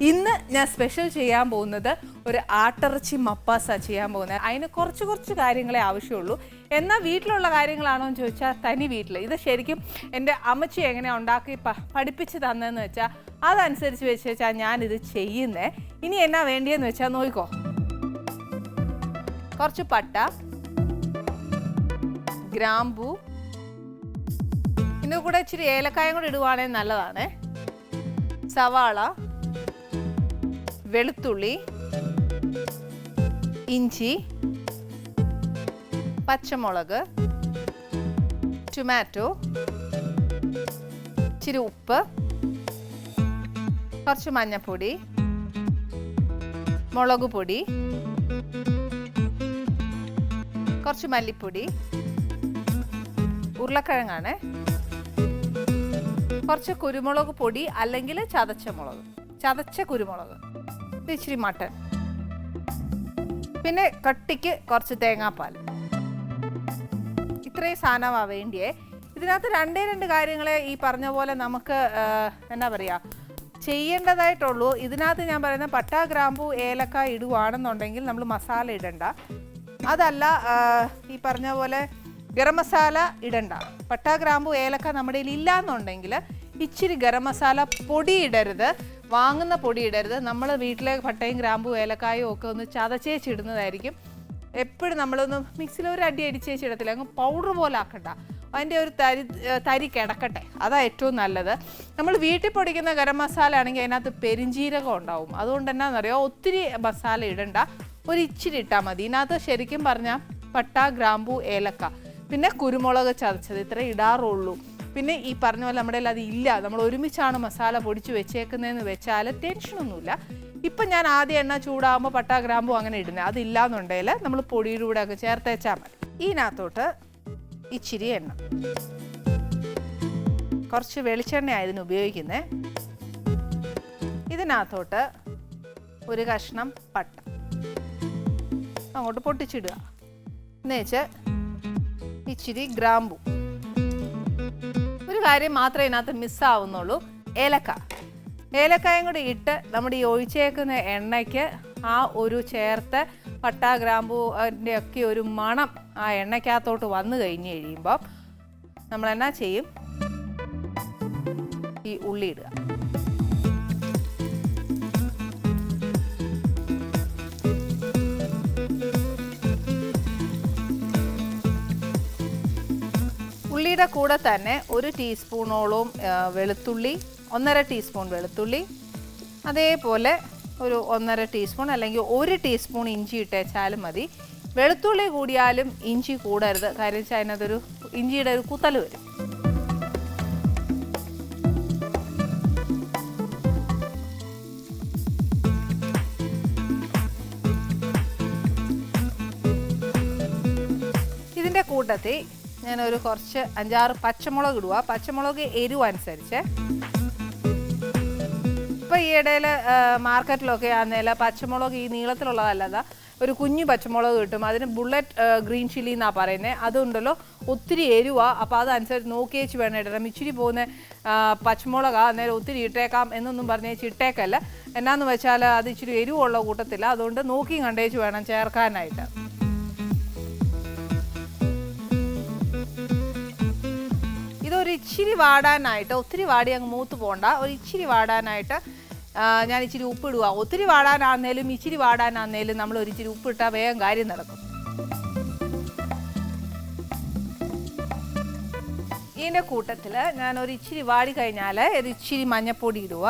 ഇന്ന് ഞാൻ സ്പെഷ്യൽ ചെയ്യാൻ പോകുന്നത് ഒരു ആട്ടിറച്ചി മപ്പാസ ചെയ്യാൻ പോകുന്നത്. അതിന് കുറച്ച് കുറച്ച് കാര്യങ്ങളെ ആവശ്യമുള്ളൂ. എന്നാൽ വീട്ടിലുള്ള കാര്യങ്ങളാണോ എന്ന് ചോദിച്ചാൽ തനി വീട്ടിൽ ഇത് ശരിക്കും എന്റെ അമ്മച്ചി എങ്ങനെ ഉണ്ടാക്കി പഠിപ്പിച്ച് തന്നതെന്ന് വെച്ചാൽ അതനുസരിച്ച് വെച്ച് വെച്ചാൽ ഞാനിത് ചെയ്യുന്നേ. ഇനി എന്നാ വേണ്ടിയെന്ന് വെച്ചാൽ നോക്കിക്കോ കുറച്ച് പട്ട ഗ്രാമ്പൂ ഇതിന്റെ കൂടെ ഇച്ചിരി ഏലക്കായും കൂടെ ഇടുവാണെങ്കിൽ നല്ലതാണ്. സവാള വെളുത്തുള്ളി ഇഞ്ചി പച്ചമുളക് ടൊമാറ്റോ ഇച്ചിരി ഉപ്പ് കുറച്ച് മഞ്ഞൾപ്പൊടി മുളക് പൊടി കുറച്ച് മല്ലിപ്പൊടി ഉരുളക്കിഴങ്ങാണ്. കുറച്ച് കുരുമുളക് പൊടി അല്ലെങ്കിൽ ചതച്ച മുളക്. ചതച്ച കുരുമുളക്. ഇച്ചിരി മട്ടൻ. പിന്നെ കട്ടിക്ക് കുറച്ച് തേങ്ങാപ്പാൽ. ഇത്രയും സാധനമാണ് വേണ്ടിയേ. ഇതിനകത്ത് രണ്ടേ രണ്ട് കാര്യങ്ങളെ ഈ പറഞ്ഞ പോലെ നമുക്ക് എന്നാ പറയുക ചെയ്യേണ്ടതായിട്ടുള്ളൂ. ഇതിനകത്ത് ഞാൻ പറയുന്ന പട്ട ഗ്രാമ്പു ഏലക്ക ഇടുവാണെന്നുണ്ടെങ്കിൽ നമ്മൾ മസാല ഇടണ്ട. അതല്ല ഈ പറഞ്ഞ പോലെ ഗരം മസാല ഇടണ്ട. പട്ട ഗ്രാമ്പു ഏലക്ക നമ്മുടെ കയ്യിൽ ഇല്ല എന്നുണ്ടെങ്കിൽ ഇച്ചിരി ഗരം മസാല പൊടി ഇടരുത്. വാങ്ങുന്ന പൊടി ഇടരുത്. നമ്മൾ വീട്ടിലെ പട്ടയും ഗ്രാമ്പും ഏലക്കായും ഒക്കെ ഒന്ന് ചതച്ചേച്ചിടുന്നതായിരിക്കും എപ്പോഴും നമ്മളൊന്ന് മിക്സിയിൽ ഒരു അടി അടിച്ചേച്ചിടത്തില്ല അങ്ങ് പൗഡർ പോലെ ആക്കണ്ട. അതിന്റെ ഒരു തരി തരി കിടക്കട്ടെ. അതാ ഏറ്റവും നല്ലത്. നമ്മൾ വീട്ടിൽ പൊടിക്കുന്ന ഗരം മസാല ആണെങ്കിൽ അതിനകത്ത് പെരിഞ്ജീരകം ഉണ്ടാവും. അതുകൊണ്ട് എന്നാണെന്നറിയോ ഒത്തിരി മസാല ഇടണ്ട. ഒരു ഇച്ചിരി ഇട്ടാൽ മതി. ഇതിനകത്ത് ശരിക്കും പറഞ്ഞാൽ പട്ട ഗ്രാമ്പു ഏലക്ക. പിന്നെ കുരുമുളക് ചതച്ചത്. ഇത്ര ഇടാറുള്ളൂ. പിന്നെ ഈ പറഞ്ഞ പോലെ നമ്മുടെ അത് ഇല്ല നമ്മൾ ഒരുമിച്ചാണ് മസാല പൊടിച്ച് വെച്ചേക്കുന്നതെന്ന് വെച്ചാൽ ടെൻഷനൊന്നുമില്ല ഇപ്പം ഞാൻ ആദ്യം എണ്ണ ചൂടാകുമ്പോൾ പട്ടാ ഗ്രാമ്പു അങ്ങനെ ഇടുന്നത് അതില്ല എന്നുണ്ടെങ്കിൽ നമ്മൾ പൊടിയുടെ കൂടെ ഒക്കെ ചേർത്തേച്ചാൽ മതി. ഇതിനകത്തോട്ട് ഇച്ചിരി എണ്ണ. കുറച്ച് വെളിച്ചെണ്ണയായിരുന്നു ഉപയോഗിക്കുന്നത് ഇതിനകത്തോട്ട് ഒരു കഷ്ണം പട്ട. അങ്ങോട്ട് പൊട്ടിച്ചിടുക. എന്നുവെച്ച് ഇച്ചിരി ഗ്രാമ്പു. കാര്യം മാത്രമേ ഇതിനകത്ത് മിസ്സാവുന്നുള്ളൂ. ഏലക്ക. ഏലക്കായും കൂടി ഇട്ട് നമ്മുടെ ഈ ഒഴിച്ചേക്കുന്ന എണ്ണയ്ക്ക് ആ ഒരു ചേർത്ത് പട്ട ഗ്രാമ്പൂന്റെ ഒക്കെ ഒരു മണം ആ എണ്ണയ്ക്കകത്തോട്ട് വന്നു കഴിഞ്ഞ് കഴിയുമ്പോൾ നമ്മൾ എന്നാ ചെയ്യും? ഈ ഉള്ളി ഇടുക. ഉള്ളിയുടെ കൂടെ തന്നെ ഒരു ടീസ്പൂണോളം വെളുത്തുള്ളി ഒന്നര ടീസ്പൂൺ വെളുത്തുള്ളി അതേപോലെ ഒരു ഒന്നര ടീസ്പൂൺ അല്ലെങ്കിൽ ഒരു ടീസ്പൂൺ ഇഞ്ചി ഇട്ടേച്ചാലും മതി. വെളുത്തുള്ളി കൂടിയാലും ഇഞ്ചി കൂടരുത്. കാര്യം വെച്ചാൽ അതിനകത്തൊരു ഇഞ്ചിയുടെ ഒരു കുത്തൽ വരും. ഇതിന്റെ കൂട്ടത്തിൽ ഞാനൊരു കുറച്ച് അഞ്ചാറ് പച്ചമുളക് ഇടുക പച്ചമുളക് എരിവ് അനുസരിച്ച്. ഇപ്പം ഈ ഇടയിൽ മാർക്കറ്റിലൊക്കെ ആണെന്നില്ല പച്ചമുളക് ഈ നീളത്തിലുള്ളതല്ലാതെ. ഒരു കുഞ്ഞു പച്ചമുളക് കിട്ടും. അതിന് ബുള്ളറ്റ് ഗ്രീൻ ചില്ലി എന്നാണ് പറയുന്നത് അതുണ്ടല്ലോ ഒത്തിരി എരിവാ. അപ്പോൾ അതനുസരിച്ച് നോക്കിയേച്ച് വേണം ഇടണം. ഇച്ചിരി പോകുന്ന പച്ചമുളകാ അന്നേരം ഒത്തിരി ഇട്ടേക്കാം എന്നൊന്നും പറഞ്ഞേച്ച് ഇട്ടേക്കല്ല. എന്നാന്ന് വെച്ചാൽ അത് ഇച്ചിരി എരിവുള്ള കൂട്ടത്തില്ല. അതുകൊണ്ട് നോക്കിയും കണ്ടേച്ച് വേണം ചേർക്കാനായിട്ട്. ഇതൊരു ഇച്ചിരി വാടാനായിട്ട് ഒത്തിരി വാടി അങ്ങ് മൂത്ത് പോകണ്ട ഒരു ഇച്ചിരി വാടാനായിട്ട് ഞാൻ ഇച്ചിരി ഉപ്പിടുക ഒത്തിരി വാടാനാന്നേലും ഇച്ചിരി വാടാനാന്നേലും നമ്മൾ ഒരു ഇച്ചിരി ഉപ്പിട്ടാൽ വേഗം കാര്യം നടക്കും. ഇതിന്റെ കൂട്ടത്തിൽ ഞാൻ ഒരു ഇച്ചിരി വാടി കഴിഞ്ഞാൽ ഒരു ഇച്ചിരി മഞ്ഞപ്പൊടി ഇടുക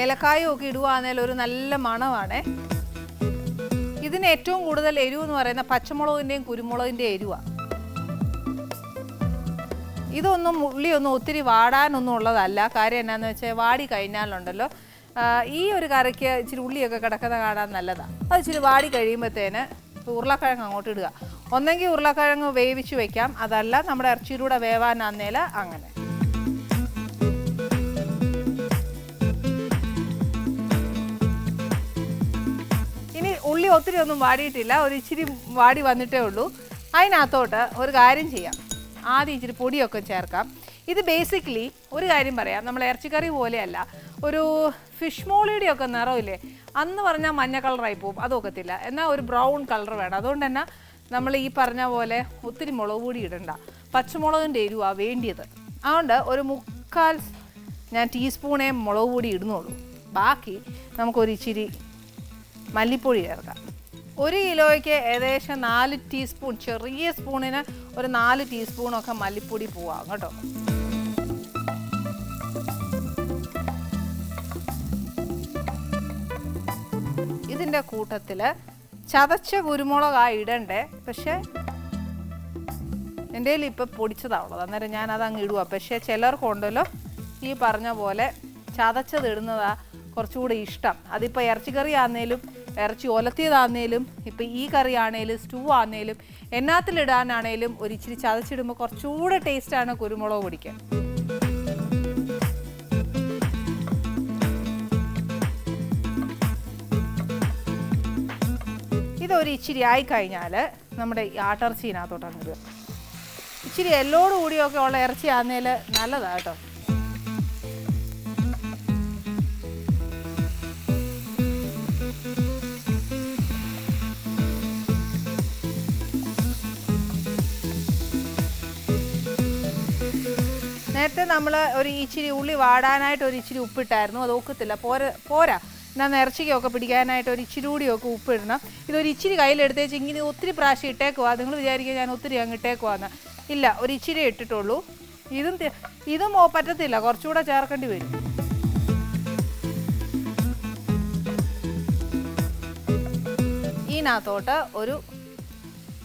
ഏലക്കായും ഒക്കെ ഇടുകയാണെങ്കിൽ ഒരു നല്ല മണമാണേ. ഇതിന് ഏറ്റവും കൂടുതൽ എരിവ് എന്ന് പറയുന്ന പച്ചമുളകിന്റെയും കുരുമുളകിന്റെയും എരിവാണ് ഇതൊന്നും ഉള്ളിയൊന്നും ഒത്തിരി വാടാനൊന്നും ഉള്ളതല്ല. കാര്യം എന്നാന്ന് വെച്ചാൽ വാടി കഴിഞ്ഞാലുണ്ടല്ലോ. ഈ ഒരു കറിക്ക് ഇച്ചിരി ഉള്ളിയൊക്കെ കിടക്കുന്ന കാണാൻ നല്ലതാണ് അത് ഇച്ചിരി വാടി കഴിയുമ്പോഴത്തേന് ഉരുളക്കിഴങ്ങ് അങ്ങോട്ട് ഇടുക. ഒന്നെങ്കിൽ ഉരുളക്കിഴങ്ങ് വേവിച്ച് വെക്കാം. അതല്ല നമ്മുടെ ഇറച്ചിയിലൂടെ വേവാനാന്നേൽ അങ്ങനെ. ഉള്ളി ഒത്തിരി ഒന്നും വാടിയിട്ടില്ല. ഒരു ഇച്ചിരി വാടി വന്നിട്ടേ ഉള്ളൂ. അതിനകത്തോട്ട് ഒരു കാര്യം ചെയ്യാം. ആദ്യം ഇച്ചിരി പൊടിയൊക്കെ ചേർക്കാം. ഇത് ബേസിക്കലി ഒരു കാര്യം പറയാം. നമ്മൾ ഇറച്ചിക്കറി പോലെയല്ല. ഒരു ഫിഷ് മോളിയുടെ ഒക്കെ നിറമില്ലേ? അന്ന് പറഞ്ഞാൽ മഞ്ഞ കളറായി പോകും അതൊക്കത്തില്ല എന്നാൽ ഒരു ബ്രൗൺ കളർ വേണം. അതുകൊണ്ട് തന്നെ നമ്മൾ ഈ പറഞ്ഞ പോലെ ഒത്തിരി മുളക് പൊടി ഇടണ്ട. പച്ചമുളകിന്റെ എരിവാണ് വേണ്ടിയത്. അതുകൊണ്ട് ഒരു മുക്കാൽ ഞാൻ ടീസ്പൂണേ മുളക് പൊടി ഇടുന്നുള്ളൂ. ബാക്കി നമുക്കൊരു ഇച്ചിരി മല്ലിപ്പൊടി ചേർക്കാം ഒരു കിലോയ്ക്ക് ഏകദേശം നാല് ടീസ്പൂൺ ചെറിയ സ്പൂണിന് ഒരു നാല് ടീസ്പൂണൊക്കെ മല്ലിപ്പൊടി പോവാം കേട്ടോ. ഇതിന്റെ കൂട്ടത്തിൽ ചതച്ച കുരുമുളകാ ഇടണ്ടേ? പക്ഷേ എന്റെ കയ്യിൽ ഇപ്പം പൊടിച്ചതാ ഉള്ളത്. അന്നേരം ഞാൻ അത് അങ്ങ് ഇടുക പക്ഷേ ചിലർക്കുണ്ടല്ലോ ഈ പറഞ്ഞ പോലെ ചതച്ചത് ഇടുന്നതാണ് കുറച്ചുകൂടി ഇഷ്ടം. അതിപ്പോൾ ഇറച്ചിക്കറി ആന്നേലും ഇറച്ചി ഒലത്തിയതാന്നേലും ഇപ്പം ഈ കറി ആണേലും സ്റ്റൂ ആന്നേലും എന്നാത്തിലിടാനാണേലും ഒരു ഇച്ചിരി ചതച്ചിടുമ്പോൾ കുറച്ചുകൂടെ ടേസ്റ്റാണ് കുരുമുളക് പൊടിക്ക്. ഇതൊരു ഇച്ചിരി ആയി കഴിഞ്ഞാൽ നമ്മുടെ ആട്ടിറച്ചിനകത്തോട്ടാണ് ഇടുക. ഇച്ചിരി എല്ലോടുകൂടിയൊക്കെ ഉള്ള ഇറച്ചി ആന്നേൽ നല്ലതാ കേട്ടോ. നേരത്തെ നമ്മൾ ഒരു ഇച്ചിരി ഉള്ളി വാടാനായിട്ട് ഒരു ഇച്ചിരി ഉപ്പിട്ടായിരുന്നു. അത് ഒക്കത്തില്ല പോരാ പോരാ. എന്നാൽ നിറച്ചിക്കൊക്കെ പിടിക്കാനായിട്ട് ഒരു ഇച്ചിരി കൂടിയൊക്കെ ഉപ്പിടണം. ഇതൊരു ഇച്ചിരി കയ്യിലെടുത്തേച്ച് ഇങ്ങനെ ഒത്തിരി പ്രാവശ്യം ഇട്ടേക്കുവാ. നിങ്ങൾ വിചാരിക്കുക ഞാൻ ഒത്തിരി അങ്ങ് ഇട്ടേക്കുവാന്ന്. ഇല്ല ഒരു ഇച്ചിരി ഇട്ടിട്ടുള്ളൂ. ഇതും ഇതും പറ്റത്തില്ല. കുറച്ചുകൂടെ ചേർക്കേണ്ടി വരും. ഇതിനകത്തോട്ട് ഒരു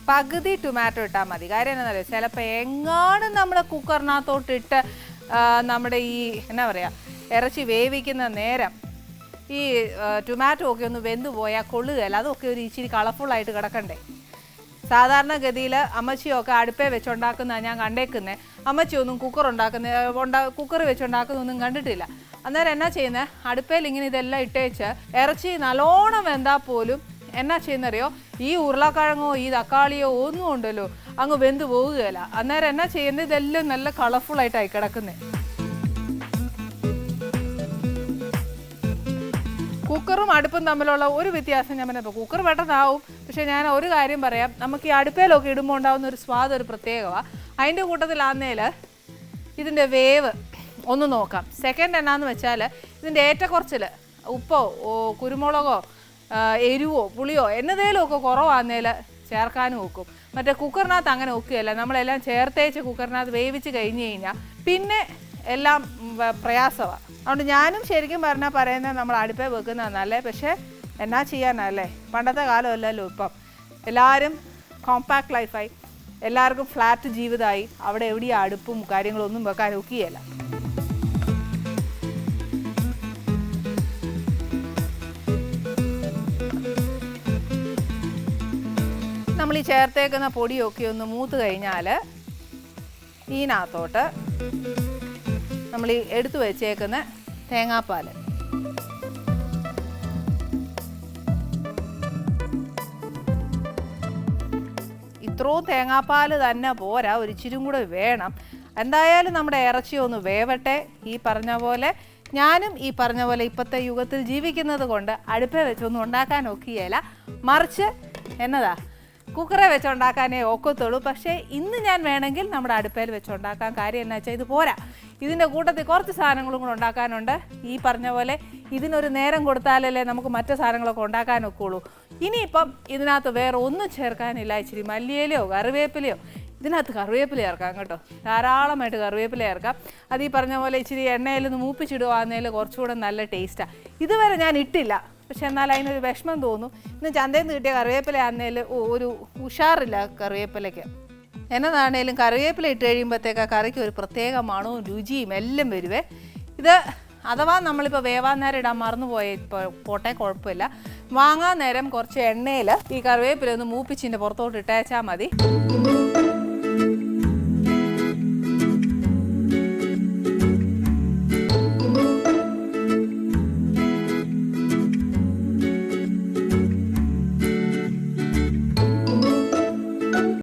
പകുതി ടൊമാറ്റോ ഇട്ടാൽ മതി. കാര്യം എന്താണെന്നറിയോ ചിലപ്പോൾ എങ്ങാനും നമ്മൾ കുക്കറിനകത്തോട്ട് ഇട്ട് നമ്മുടെ ഈ എന്നാ പറയുക ഇറച്ചി വേവിക്കുന്ന നേരം ഈ ടൊമാറ്റോ ഒക്കെ ഒന്ന് വെന്ത് പോയാൽ കൊള്ളുകയല്ല അതൊക്കെ ഒരു ഇച്ചിരി കളർഫുള്ളായിട്ട് കിടക്കണ്ടേ? സാധാരണഗതിയിൽ അമ്മച്ചിയൊക്കെ അടുപ്പേ വെച്ചുണ്ടാക്കുന്ന ഞാൻ കണ്ടേക്കുന്നത് അമ്മച്ചിയൊന്നും കുക്കർ ഉണ്ടാക്കുന്ന ഉണ്ടാ കുക്കർ വെച്ചുണ്ടാക്കുന്നൊന്നും കണ്ടിട്ടില്ല. അന്നേരം എന്നാ ചെയ്യുന്നത് അടുപ്പേൽ ഇങ്ങനെ ഇതെല്ലാം ഇട്ടേച്ച് ഇറച്ചി നല്ലോണം വെന്താൽ പോലും എന്നാ ചെയ്യുന്നറിയോ? ഈ ഉരുളക്കിഴങ്ങോ ഈ തക്കാളിയോ ഒന്നും ഉണ്ടല്ലോ. അങ്ങ് വെന്ത് പോവുകയില്ല. അന്നേരം എന്നാ ചെയ്യുന്നത് ഇതെല്ലാം നല്ല കളർഫുള്ളായിട്ടായി കിടക്കുന്നത് കുക്കറും അടുപ്പും തമ്മിലുള്ള ഒരു വ്യത്യാസം ഞാൻ പറഞ്ഞപ്പോൾ കുക്കർ പെട്ടെന്നാവും. പക്ഷേ ഞാൻ ഒരു കാര്യം പറയാം. നമുക്ക് ഈ അടുപ്പയിലൊക്കെ ഇടുമ്പോൾ ഉണ്ടാകുന്ന ഒരു സ്വാദ് ഒരു പ്രത്യേകമാണ് അതിന്റെ കൂട്ടത്തിലാന്നേൽ ഇതിന്റെ വേവ് ഒന്ന് നോക്കാം. സെക്കൻഡ് എന്നാന്ന് വെച്ചാൽ ഇതിന്റെ ഏറ്റക്കുറച്ചിൽ ഉപ്പോ കുരുമുളകോ എരിവോ പുളിയോ എന്നതേലും ഒക്കെ കുറവാന്നേൽ ചേർക്കാനും ഒക്കും. മറ്റേ കുക്കറിനകത്ത് അങ്ങനെ ഒക്കുകയല്ല നമ്മളെല്ലാം ചേർത്തേച്ച് കുക്കറിനകത്ത് വേവിച്ച് കഴിഞ്ഞ് കഴിഞ്ഞാൽ പിന്നെ എല്ലാം പ്രയാസമാണ് അതുകൊണ്ട് ഞാനും ശരിക്കും പറഞ്ഞാൽ പറയുന്നത് നമ്മൾ അടുപ്പേ വെക്കുന്ന നല്ലേ പക്ഷേ എന്നാ ചെയ്യാനല്ലേ? പണ്ടത്തെ കാലമല്ലല്ലോ ഇപ്പം. എല്ലാവരും കോമ്പാക്ട് ലൈഫായി എല്ലാവർക്കും ഫ്ലാറ്റ് ജീവിതമായി. അവിടെ എവിടെയും അടുപ്പും കാര്യങ്ങളൊന്നും വെക്കാൻ ഒക്കുകയല്ല നമ്മൾ ഈ ചേർത്തേക്കുന്ന പൊടിയൊക്കെ ഒന്ന് മൂത്ത് കഴിഞ്ഞാൽ ഇതിനകത്തോട്ട് നമ്മൾ ഈ എടുത്തു വെച്ചേക്കുന്ന തേങ്ങാപ്പാൽ ഇത്രയും തേങ്ങാപ്പാൽ തന്നെ പോരാ ഒരു ഇച്ചിരും കൂടെ വേണം. എന്തായാലും നമ്മുടെ ഇറച്ചി ഒന്ന് വേവട്ടെ ഈ പറഞ്ഞ പോലെ. ഞാനും ഈ പറഞ്ഞ പോലെ ഇപ്പോഴത്തെ യുഗത്തിൽ ജീവിക്കുന്നത് കൊണ്ട് അടുപ്പേ വെച്ചൊന്നും ഉണ്ടാക്കാൻ ഒക്കുകയില്ല മറിച്ച് എന്നതാ? കുക്കറെ വെച്ചുണ്ടാക്കാനേ ഒക്കത്തുള്ളൂ. പക്ഷേ ഇന്ന് ഞാൻ വേണമെങ്കിൽ നമ്മുടെ അടുപ്പയിൽ വെച്ചുണ്ടാക്കാൻ കാര്യം എന്നാ വെച്ചാൽ ഇത് പോരാ. ഇതിന്റെ കൂട്ടത്തിൽ കുറച്ച് സാധനങ്ങളും കൂടെ ഉണ്ടാക്കാനുണ്ട്. ഈ പറഞ്ഞ പോലെ ഇതിനൊരു നേരം കൊടുത്താലല്ലേ നമുക്ക് മറ്റു സാധനങ്ങളൊക്കെ ഉണ്ടാക്കാൻ ഒക്കുള്ളൂ. ഇനിയിപ്പം ഇതിനകത്ത് വേറെ ഒന്നും ചേർക്കാനില്ല. ഇച്ചിരി മല്ലിയിലയോ കറിവേപ്പിലയോ. ഇതിനകത്ത് കറിവേപ്പില ചേർക്കാം കേട്ടോ. ധാരാളമായിട്ട് കറിവേപ്പില ചേർക്കാം. അത് ഈ പറഞ്ഞ പോലെ ഇച്ചിരി എണ്ണയിൽ നിന്ന് മൂപ്പിച്ചിടുവാന്നേൽ കുറച്ചുകൂടെ നല്ല ടേസ്റ്റാണ് ഇതുവരെ ഞാൻ ഇട്ടില്ല. പക്ഷെ എന്നാൽ അതിനൊരു വിഷമം തോന്നും. ഇന്ന് ചന്തയിൽ നിന്ന് കിട്ടിയ കറിവേപ്പില ആന്നേൽ ഒരു ഉഷാറില്ല കറിവേപ്പിലയ്ക്ക്. എന്നതാണേലും കറിവേപ്പില ഇട്ട് കഴിയുമ്പോഴത്തേക്ക് ആ കറിക്ക് ഒരു പ്രത്യേക മണവും രുചിയും എല്ലാം വരുവേ. ഇത് അഥവാ നമ്മളിപ്പോൾ വേവാൻ നേരം ഇടാൻ മറന്നുപോയ ഇപ്പോൾ പോട്ടെ കുഴപ്പമില്ല. വാങ്ങാൻ നേരം കുറച്ച് എണ്ണയിൽ ഈ കറിവേപ്പില ഒന്ന് മൂപ്പിച്ചിന്റെ പുറത്തോട്ട് ഇട്ടേച്ചാൽ മതി.